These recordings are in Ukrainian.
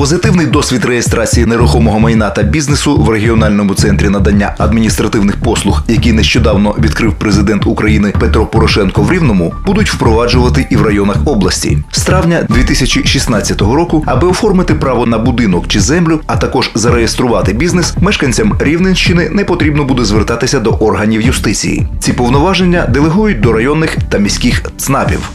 Позитивний досвід реєстрації нерухомого майна та бізнесу в регіональному центрі надання адміністративних послуг, який нещодавно відкрив президент України Петро Порошенко в Рівному, будуть впроваджувати і в районах області. З травня 2016 року, аби оформити право на будинок чи землю, а також зареєструвати бізнес, мешканцям Рівненщини не потрібно буде звертатися до органів юстиції. Ці повноваження делегують до районних та міських ЦНАПів.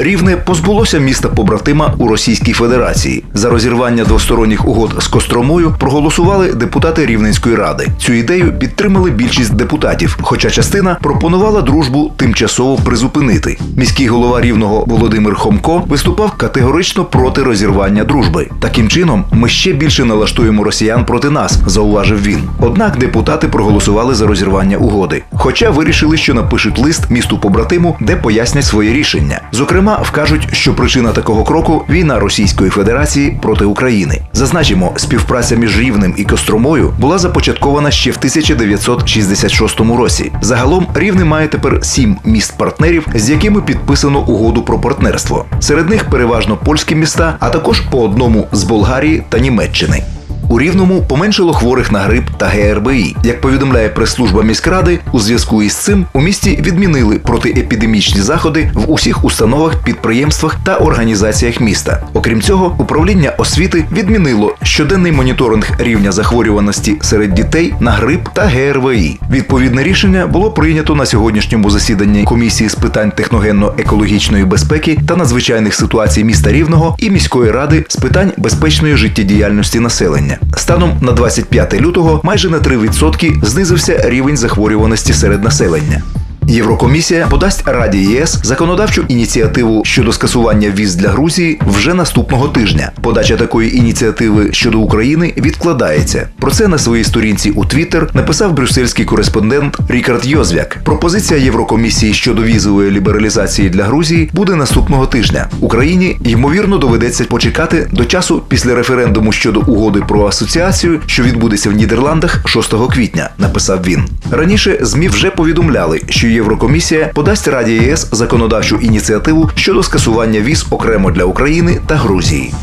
Рівне позбулося міста побратима у Російській Федерації. За розірвання двосторонніх угод з Костромою проголосували депутати Рівненської ради. Цю ідею підтримали більшість депутатів, хоча частина пропонувала дружбу тимчасово призупинити. Міський голова рівного Володимир Хомко виступав категорично проти розірвання дружби. Таким чином, ми ще більше налаштуємо росіян проти нас, зауважив він. Однак депутати проголосували за розірвання угоди, хоча вирішили, що напишуть лист місту побратиму, де пояснять своє рішення. Зокрема, вкажуть, що причина такого кроку війна Російської Федерації проти України. Зазначимо, співпраця між Рівнем і Костромою була започаткована ще в 1966 році. Загалом Рівне має тепер сім міст-партнерів, з якими підписано угоду про партнерство. Серед них переважно польські міста, а також по одному з Болгарії та Німеччини. У Рівному поменшило хворих на грип та ГРБІ. Як повідомляє прес-служба міськради, у зв'язку із цим у місті відмінили протиепідемічні заходи в усіх установах, підприємствах та організаціях міста. Окрім цього, управління освіти відмінило щоденний моніторинг рівня захворюваності серед дітей на грип та ГРВІ. Відповідне рішення було прийнято на сьогоднішньому засіданні комісії з питань техногенно-екологічної безпеки та надзвичайних ситуацій міста Рівного і міської ради з питань безпечної життєдіяльності населення. Станом на 25 лютого майже на 3% знизився рівень захворюваності серед населення. Єврокомісія подасть Раді ЄС законодавчу ініціативу щодо скасування віз для Грузії вже наступного тижня. Подача такої ініціативи щодо України відкладається. Про це на своїй сторінці у Твіттер написав брюссельський кореспондент Рікард Йозвяк. Пропозиція Єврокомісії щодо візової лібералізації для Грузії буде наступного тижня. Україні ймовірно доведеться почекати до часу після референдуму щодо угоди про асоціацію, що відбудеться в Нідерландах 6 квітня. Написав він. Раніше змі вже повідомляли, що Єврокомісія подасть Раді ЄС законодавчу ініціативу щодо скасування віз окремо для України та Грузії.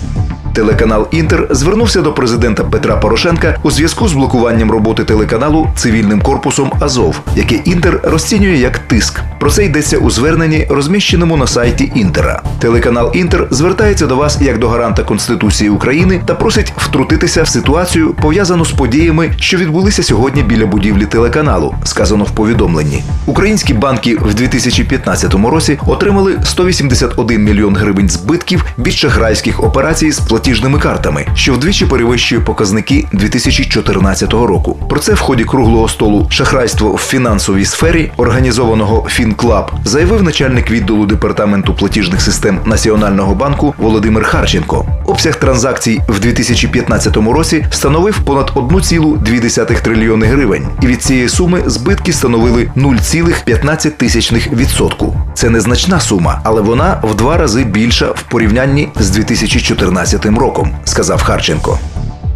Телеканал Інтер звернувся до президента Петра Порошенка у зв'язку з блокуванням роботи телеканалу цивільним корпусом Азов, яке Інтер розцінює як тиск. Про це йдеться у зверненні, розміщеному на сайті Інтера. Телеканал Інтер звертається до вас як до гаранта Конституції України та просить втрутитися в ситуацію, пов'язану з подіями, що відбулися сьогодні біля будівлі телеканалу. Сказано в повідомленні. Українські банки в 2015 році отримали 181 мільйон гривень збитків від шахрайських операцій з платіжними картами, що вдвічі перевищує показники 2014 року. Про це в ході круглого столу шахрайство в фінансовій сфері організованого Фінклаб заявив начальник відділу департаменту платіжних систем Національного банку Володимир Харченко. Обсяг транзакцій в 2015 році становив понад 1,2 трильйони гривень, і від цієї суми збитки становили 0,15 відсотку. Це незначна сума, але вона в два рази більша в порівнянні з 2014 роком, сказав Харченко.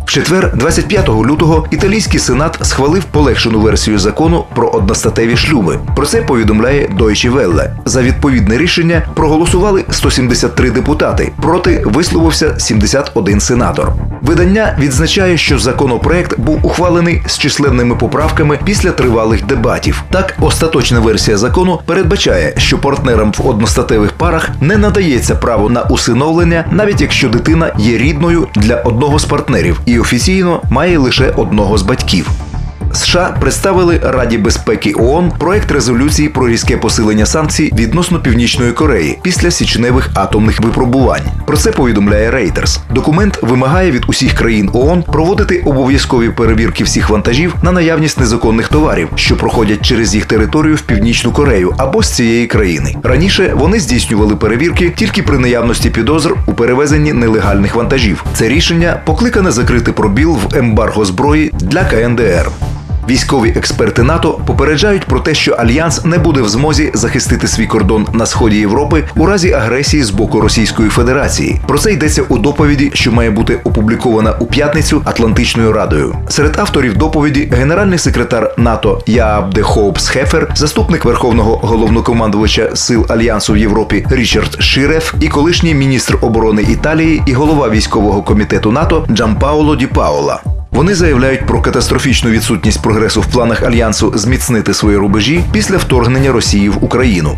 В четвер, 25 лютого, італійський сенат схвалив полегшену версію закону про одностатеві шлюби. Про це повідомляє Deutsche Welle. За відповідне рішення проголосували 173 депутати. Проти висловився 71 сенатор. Видання відзначає, що законопроект був ухвалений з численними поправками після тривалих дебатів. Так, остаточна версія закону передбачає, що партнерам в одностатевих парах не надається право на усиновлення, навіть якщо дитина є рідною для одного з партнерів офіційно має лише одного з батьків. США представили Раді безпеки ООН проект резолюції про різке посилення санкцій відносно Північної Кореї після січневих атомних випробувань. Про це повідомляє Reuters. Документ вимагає від усіх країн ООН проводити обов'язкові перевірки всіх вантажів на наявність незаконних товарів, що проходять через їх територію в Північну Корею або з цієї країни. Раніше вони здійснювали перевірки тільки при наявності підозр у перевезенні нелегальних вантажів. Це рішення покликане закрити пробіл в ембарго зброї для КНДР. Військові експерти НАТО попереджають про те, що альянс не буде в змозі захистити свій кордон на сході Європи у разі агресії з боку Російської Федерації. Про це йдеться у доповіді, що має бути опублікована у п'ятницю Атлантичною радою. Серед авторів доповіді генеральний секретар НАТО Яаб де Хоупс Хефер, заступник верховного головнокомандувача сил альянсу в Європі Річард Ширеф і колишній міністр оборони Італії і голова військового комітету НАТО Джампауло Ді Паола. Вони заявляють про катастрофічну відсутність прогресу в планах альянсу зміцнити свої рубежі після вторгнення Росії в Україну.